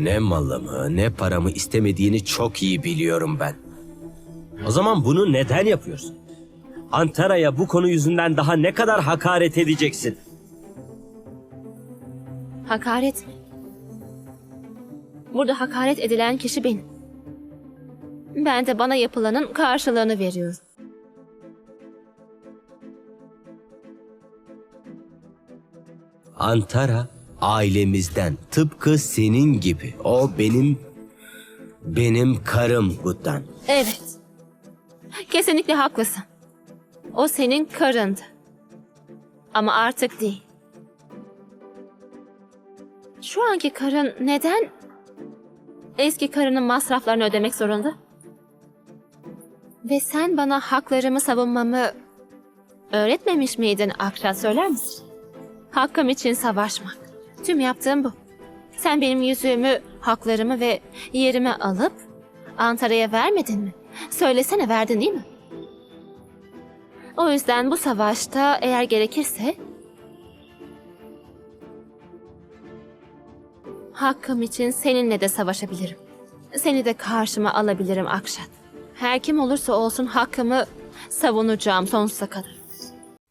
Ne malımı ne paramı istemediğini çok iyi biliyorum ben. O zaman bunu neden yapıyorsun? Antara'ya bu konu yüzünden daha ne kadar hakaret edeceksin? Hakaret mi? Burada hakaret edilen kişi benim. Ben de bana yapılanın karşılığını veriyorum. Antara ailemizden tıpkı senin gibi. O benim benim karım Guddan. Evet. Kesinlikle haklısın. O senin karındı. Ama artık değil. Şu anki karın neden eski karının masraflarını ödemek zorunda? Ve sen bana haklarımı savunmamı öğretmemiş miydin Akra söyler misin? Hakkım için savaşmak. Tüm yaptığım bu. Sen benim yüzüğümü, haklarımı ve yerimi alıp Antara'ya vermedin mi? Söylesene verdin değil mi? O yüzden bu savaşta eğer gerekirse hakkım için seninle de savaşabilirim. Seni de karşıma alabilirim Akşat. Her kim olursa olsun hakkımı savunacağım sonsuza kadar.